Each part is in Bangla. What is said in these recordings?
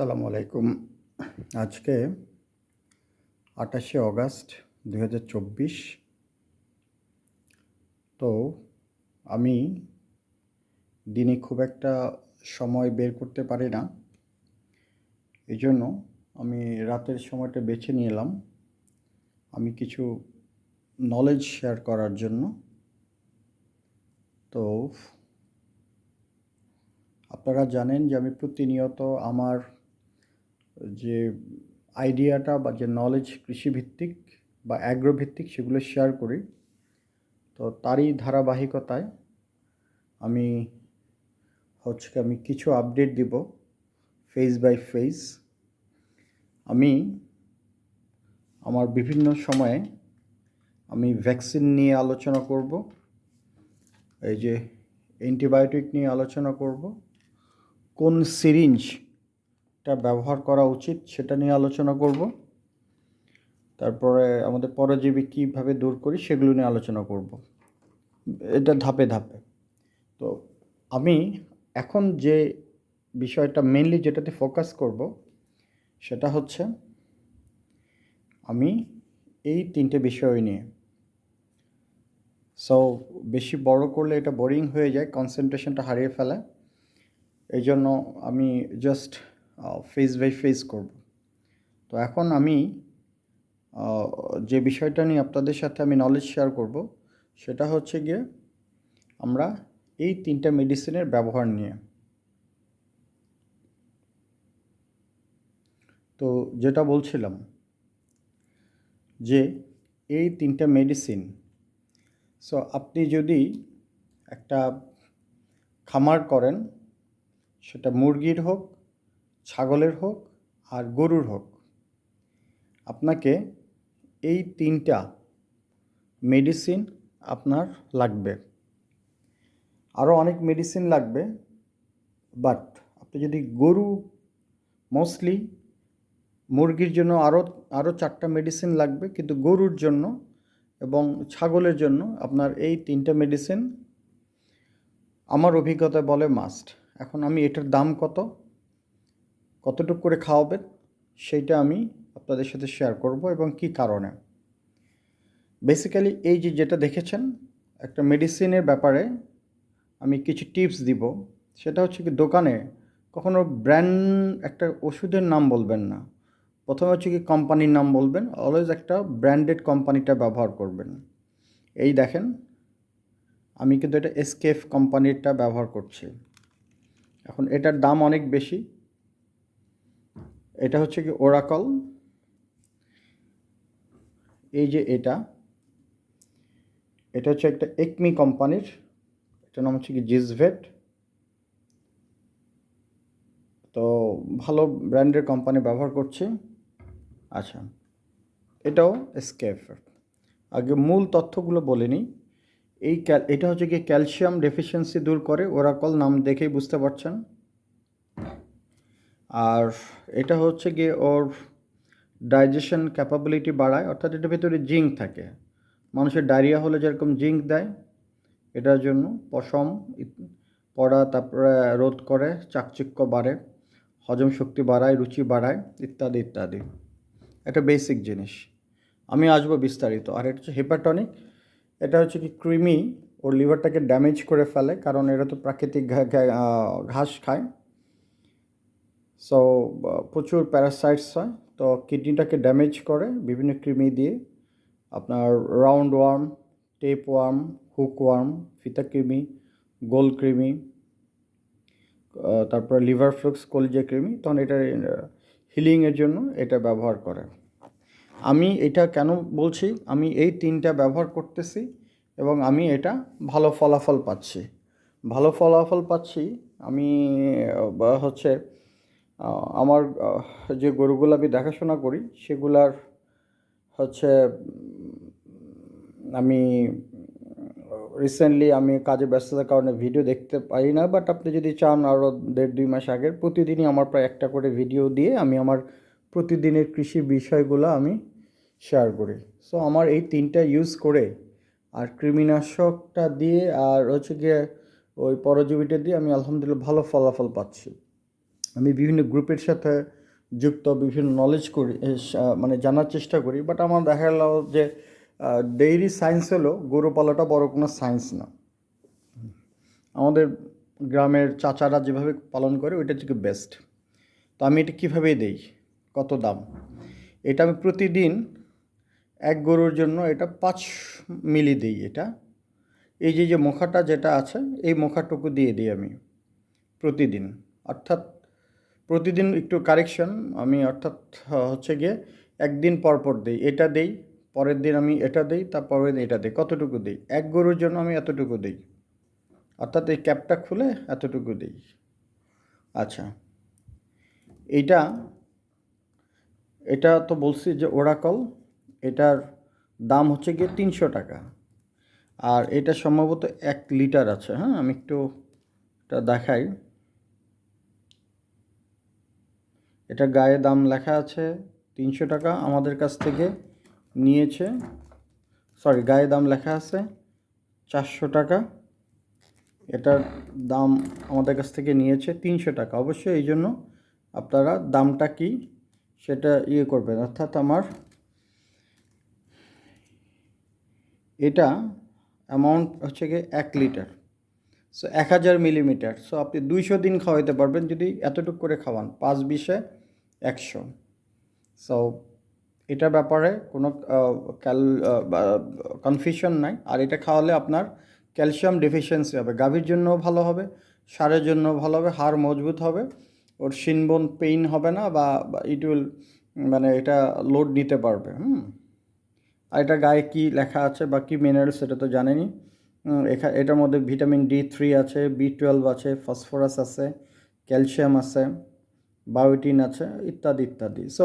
আসসালামু আলাইকুম। আজকে আঠাশে অগাস্ট দু হাজার চব্বিশ। তো আমি দিনে খুব একটা সময় বের করতে পারি না। এই জন্য আমি রাতের সময়টা বেছে নিলাম। আমি কিছু নলেজ শেয়ার করার জন্য। তো আপনারা জানেন যে আমি প্রতিনিয়ত আমার যে আইডিয়াটা বা যে নলেজ কৃষিভিত্তিক বা অ্যাগ্রোভিত্তিক সেগুলো শেয়ার করি, তো তারই ধারাবাহিকতায় আমি হচ্ছে আমি কিছু আপডেট দিব ফেজ বাই ফেজ আমি আমার বিভিন্ন সময়ে আমি ভ্যাকসিন নিয়ে আলোচনা করব, এই যে অ্যান্টিবায়োটিক নিয়ে আলোচনা করব, কোন সিরিঞ্জটা ব্যবহার করা উচিত সেটা নিয়ে আলোচনা করব। তারপরে আমাদের পরজীবী কীভাবে দূর করি সেগুলো নিয়ে আলোচনা করব। এটা ধাপে ধাপে। তো আমি এখন যে বিষয়টা মেনলি যেটাতে ফোকাস করব সেটা হচ্ছে আমি এই তিনটে বিষয় নিয়ে। সো বেশি বড় করলে এটা বোরিং হয়ে যায় কনসেন্ট্রেশনটা হারিয়ে ফেলে। এই জন্য আমি জাস্ট ফেস বাই ফেস করব। তো এখন আমি যে বিষয়টা নিয়ে আপনাদের সাথে আমি নলেজ শেয়ার করব, সেটা হচ্ছে গিয়ে আমরা এই তিনটা মেডিসিনের ব্যবহার নিয়ে। তো যেটা বলছিলাম যে এই তিনটা মেডিসিন সো আপনি যদি একটা খামার করেন, সেটা মুরগির হোক ছাগলের হোক আর গরুর হোক, আপনাকে এই তিনটা মেডিসিন আপনার লাগবে। আরও অনেক মেডিসিন লাগবে বাট আপনি যদি গরু মোস্টলি মুরগির জন্য আরও আরও চারটা মেডিসিন লাগবে, কিন্তু গরুর জন্য এবং ছাগলের জন্য আপনার এই তিনটা মেডিসিন আমার অভিজ্ঞতা বলে মাস্ট এখন আমি এটার দাম কত? কতটুকু করে খাওয়াবেন সেইটা আমি আপনাদের সাথে শেয়ার করব এবং কি কারণে। বেসিক্যালি এই যে যেটা দেখেছেন, একটা মেডিসিনের ব্যাপারে আমি কিছু টিপস দিব। সেটা হচ্ছে কি দোকানে কখনো ব্র্যান্ড একটা ওষুধের নাম বলবেন না। প্রথমে হচ্ছে কি কোম্পানির নাম বলবেন অলওয়েজ একটা ব্র্যান্ডেড কোম্পানিটা ব্যবহার করবেন। এই দেখেন, আমি কিন্তু এটা এসকেফ কোম্পানিরটা ব্যবহার করছি। এখন এটার দাম অনেক বেশি। এটা হচ্ছে কি ওরাকল এই যে এটা এটা হচ্ছে একটা একমি কোম্পানির, এটার নাম হচ্ছে কি জিজভেট তো ভালো ব্র্যান্ডের কোম্পানি ব্যবহার করছি। আচ্ছা এটাও স্কেফ আগে মূল তথ্যগুলো বলে নিই। এই এটা হচ্ছে কি ক্যালসিয়াম ডেফিসিয়েন্সি দূর করে ওরাকল নাম দেখেই বুঝতে পারছেন। আর এটা হচ্ছে গিয়ে ওর ডাইজেশন ক্যাপাবিলিটি বাড়ায়, অর্থাৎ এটার ভেতরে জিঙ্ক থাকে। মানুষের ডায়রিয়া হলে যেরকম জিঙ্ক দেয়, এটার জন্য পশম পড়া, তারপরে রোধ করে, চাকচিক্য বাড়ে, হজম শক্তি বাড়ায়, রুচি বাড়ায়, ইত্যাদি ইত্যাদি। এটা বেসিক জিনিস। আমি আসব বিস্তারিত। আর এটা হচ্ছে হেপাটনিক এটা হচ্ছে কি ক্রিমি ওর লিভারটাকে ড্যামেজ করে ফেলে, কারণ এরা তো প্রাকৃতিক ঘাস খায়। সো প্রচুর প্যারাসাইটস হয়। তো কিডনিটাকে ড্যামেজ করে বিভিন্ন কৃমি দিয়ে। আপনার round worm tape worm hook worm ফিতা কৃমি, গোল কৃমি তারপরে লিভার ফ্লুক্স কলিজা কৃমি, তখন এটা হিলিংয়ের জন্য এটা ব্যবহার করে। আমি এটা কেন বলছি? আমি এই তিনটা ব্যবহার করতেছি এবং আমি এটা ভালো ফলাফল পাচ্ছি। ভালো ফলাফল পাচ্ছি, আমি হচ্ছে আমার যে গরুগুলো আমি দেখাশোনা করি, সেগুলার হচ্ছে আমি রিসেন্টলি আমি কাজে ব্যস্ততার কারণে ভিডিও দেখতে পারি না বাট আপনি যদি চান আরও দেড় দুই মাস আগের, প্রতিদিনই আমার প্রায় একটা করে ভিডিও দিয়ে আমি আমার প্রতিদিনের কৃষি বিষয়গুলো আমি শেয়ার করি। সো আমার এই তিনটা ইউজ করে, আর কৃমিনাশকটা দিয়ে, আর হচ্ছে গিয়ে ওই পরজীবীটা দিয়ে আমি আলহামদুলিল্লাহ ভালো ফলাফল পাচ্ছি। আমি বিভিন্ন গ্রুপের সাথে যুক্ত, বিভিন্ন নলেজ করি মানে জানার চেষ্টা করি বাট আমার দেখা গেল যে ডেইরি সায়েন্স হলো গরু পালাটা বড় কোনো সায়েন্স না। আমাদের গ্রামের চাচারা যেভাবে পালন করে, ওইটা হচ্ছে বেস্ট তো আমি এটা কীভাবে দেই? কত দাম? এটা আমি প্রতিদিন এক গরুর জন্য এটা পাঁচ মিলি দিই এটা। এই যে যে মুখাটা যেটা আছে, এই মুখাটুকু দিয়ে দিই আমি প্রতিদিন। অর্থাৎ প্রতিদিন একটু কারেকশন আমি অর্থাৎ হচ্ছে গিয়ে একদিন পর পর দিই, এটা দেই, পরের দিন আমি এটা দিই, তারপরের এটা দিই, কতটুকু দিই, এক গরুর জন্য আমি এতটুকু দিই, অর্থাৎ এই ক্যাপটা খুলে এতটুকু দিই। আচ্ছা এইটা, এটা তো বলছি যে ওরাকল এটার দাম হচ্ছে গিয়ে তিনশো টাকা, আর এটা সম্ভবত এক লিটার আছে হ্যাঁ আমি একটু এটা দেখাই। এটা গায়ে দাম লেখা আছে তিনশো টাকা, আমাদের কাছ থেকে নিয়েছে সরি গায়ে দাম লেখা আছে চারশো টাকা। এটার দাম আমাদের কাছ থেকে নিয়েছে তিনশো টাকা। অবশ্যই এই জন্য আপনারা দামটা কি সেটা ইয়ে করবেন। অর্থাৎ আমার এটা অ্যামাউন্ট হচ্ছে গিয়ে এক লিটার। সো এক হাজার মিলিমিটার সো আপনি দুইশো দিন খাওয়াইতে পারবেন যদি এতটুকু করে খাওয়ান। পাঁচ বিশে একশো। সো এটার ব্যাপারে কোনো ক্যাল কনফিউশন নাই। আর এটা খাওয়ালে আপনার ক্যালসিয়াম ডেফিসিয়েন্সি হবে। গাভীর জন্যও ভালো হবে, সারের জন্য ভালো হবে, হাড় মজবুত হবে, ওর শিনবোন পেইন হবে না, বা ইট উইল মানে এটা লোড নিতে পারবে, হুম? আর এটা গায়ে কী লেখা আছে বা কী মিনারেলস সেটা তো জানেনি এখা, এটার মধ্যে ভিটামিন ডি থ্রি আছে বি টুয়েলভ আছে ফসফরাস আছে ক্যালসিয়াম আছে। বায়োটিন আছে, ইত্যাদি ইত্যাদি। সো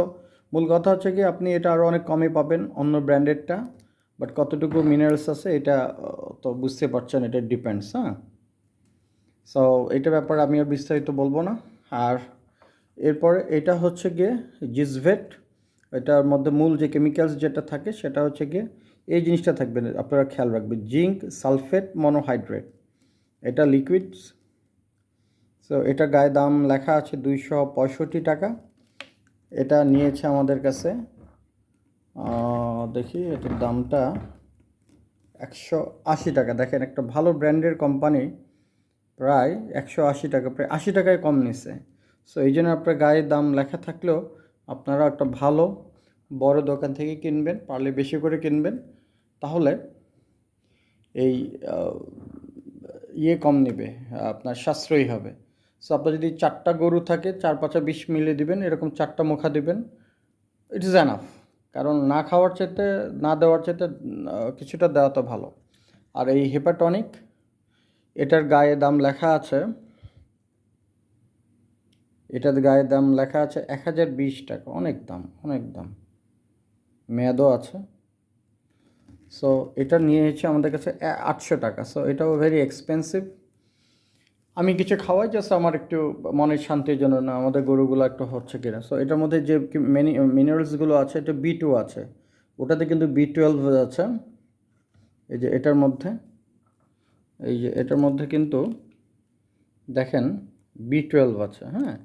মূল কথা হচ্ছে কি, আপনি এটা আরও অনেক কমে পাবেন অন্য ব্র্যান্ডেডটা বাট কতটুকু মিনারেলস আছে এটা তো বুঝতে পারছেন, এটা ডিপেন্ডস হ্যাঁ? সো এটা ব্যাপারে আমি আর বিস্তারিত বলব না। আর এরপরে এটা হচ্ছে গিয়ে জিজভেট এটার মধ্যে মূল যে কেমিক্যালস যেটা থাকে সেটা হচ্ছে গিয়ে এই জিনিসটা থাকবে, আপনারা খেয়াল রাখবেন জিঙ্ক সালফেট মনোহাইড্রেট এটা লিকুইডস সো এটা গায়ে দাম লেখা আছে দুইশো পঁয়ষট্টি টাকা। এটা নিয়েছে আমাদের কাছে দেখি এটার দামটা একশো আশি টাকা। দেখেন একটা ভালো ব্র্যান্ডের কোম্পানি প্রায় একশো আশি টাকা, প্রায় আশি টাকায় কম নিছে। সো এই জন্য আপনার গায়ে দাম লেখা থাকলেও আপনারা একটা ভালো বড় দোকান থেকে কিনবেন, পারলে বেশি করে কিনবেন, তাহলে এই ইয়ে কম নেবে, আপনার সাশ্রয়ী হবে। সো আপনার যদি চারটা গরু থাকে, চার পাঁচা বিষ মিলে দিবেন, এরকম চারটা মুখা দিবেন ইট ইজ এনাফ কারণ না খাওয়ার চাইতে, না দেওয়ার চাইতে কিছুটা দেওয়া তো ভালো। আর এই হেপাটনিক এটার গায়ে দাম লেখা আছে, এটার গায়ে দাম লেখা আছে এক হাজার বিশ টাকা, অনেক দাম অনেক দাম। মেয়াদও আছে। সো এটা নিয়ে এসেছে আমাদের কাছে আটশো টাকা। সো এটাও ভেরি এক্সপেন্সিভ আমি কিছু খাওয়াই জাস্ট আমার একটু মনের শান্তির জন্য না, আমাদের গরুগুলো একটু হচ্ছে কিনা। সো এটার মধ্যে যে মিনি মিনারেলসগুলো আছে, এটা বি টু আছে। ওটাতে কিন্তু বি টুয়েলভ আছে। এই যে এটার মধ্যে, এই যে এটার মধ্যে কিন্তু দেখেন বি টুয়েলভ আছে হ্যাঁ?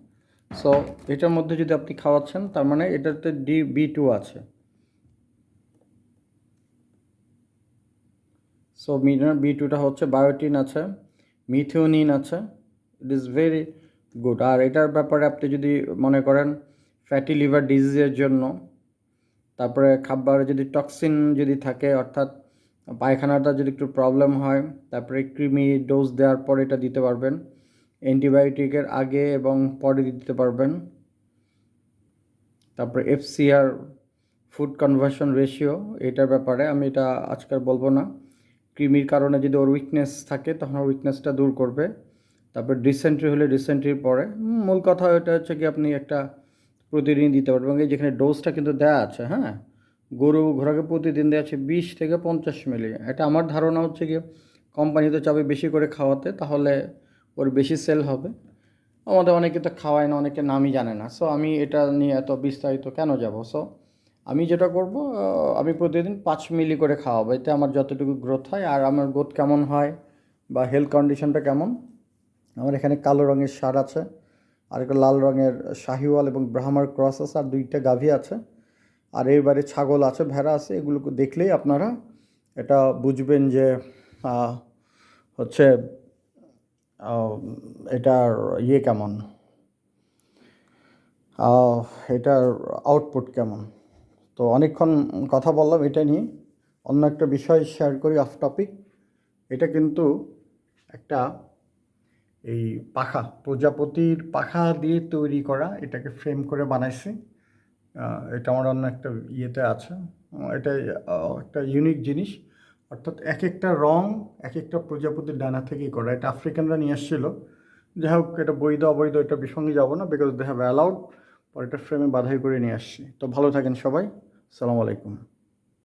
সো এটার মধ্যে যদি আপনি খাওয়াচ্ছেন, তার মানে এটাতে ডি বি টু আছে। সো মিনার বি টুটা হচ্ছে বায়োটিন আছে। মিথিওনিন আছে ইট ইজ ভেরি গুড আর এটার ব্যাপারে আপনি যদি মনে করেন ফ্যাটি লিভার ডিজিজের জন্য, তারপরে খাবারে যদি টক্সিন যদি থাকে, অর্থাৎ পায়খানাটা যদি একটু প্রবলেম হয়, তারপরে ক্রিমি ডোজ দেওয়ার পর এটা দিতে পারবেন। অ্যান্টিবায়োটিকের আগে এবং পরে দিতে পারবেন। তারপরে এফসিআর ফুড কনভার্সন রেশিও এটার ব্যাপারে আমি এটা আজকাল বলব না। কৃমির কারণে যদি ওর উইকনেস থাকে, তখন ওর উইকনেসটা দূর করবে। তারপর ডিসেন্ট্রি হলে ডিসেন্ট্রির পরে। মূল কথা এটা হচ্ছে কি, আপনি একটা প্রতিদিন দিতে পারবেন। এবং যেখানে ডোজটা কিন্তু দেওয়া আছে হ্যাঁ? গরু ঘোড়াকে প্রতিদিন দেওয়া আছে বিশ থেকে পঞ্চাশ মিলি এটা আমার ধারণা হচ্ছে কি কোম্পানি তো চাবে বেশি করে খাওয়াতে, তাহলে ওর বেশি সেল হবে। আমাদের অনেকে তো খাওয়ায় না, অনেকে নামই জানে না। সো আমি এটা নিয়ে এত বিস্তারিত কেন যাব? সো আমি যেটা করব আমি প্রতিদিন পাঁচ মিলি করে খাওয়াবো। এতে আমার যতটুকু গ্রোথ হয় আর আমার গ্রোথ কেমন হয় বা হেলথ কন্ডিশনটা কেমন, আমার এখানে কালো রঙের সার আছে, আর একটা লাল রঙের শাহিওয়াল এবং ব্রাহ্মার ক্রস আছে, আর দুইটা গাভী আছে, আর এর বাইরে ছাগল আছে, ভেড়া আছে, এগুলোকে দেখলেই আপনারা এটা বুঝবেন যে হচ্ছে এটার ইয়ে কেমন এটার আউটপুট কেমন। তো অনেকক্ষণ কথা বললাম এটা নিয়ে। অন্য একটা বিষয় শেয়ার করি অফ টপিক এটা কিন্তু একটা এই পাখা, প্রজাপতির পাখা দিয়ে তৈরি করা, এটাকে ফ্রেম করে বানাইছি। এটা আমার অন্য একটা ইয়েতে আছে। এটা একটা ইউনিক জিনিস। অর্থাৎ এক একটা রং এক একটা প্রজাপতির ডানা থেকেই করা। এটা আফ্রিকানরা নিয়ে আসছিল। যাই হোক, এটা বৈধ, অবৈধ, এটা বিসঙ্গে যাব না বিকজ দে হ্যাভ অ্যালাউড পর এটা ফ্রেমে বাধাই করে নিয়ে আসছি। তো ভালো থাকেন সবাই। সালাম আলাইকুম।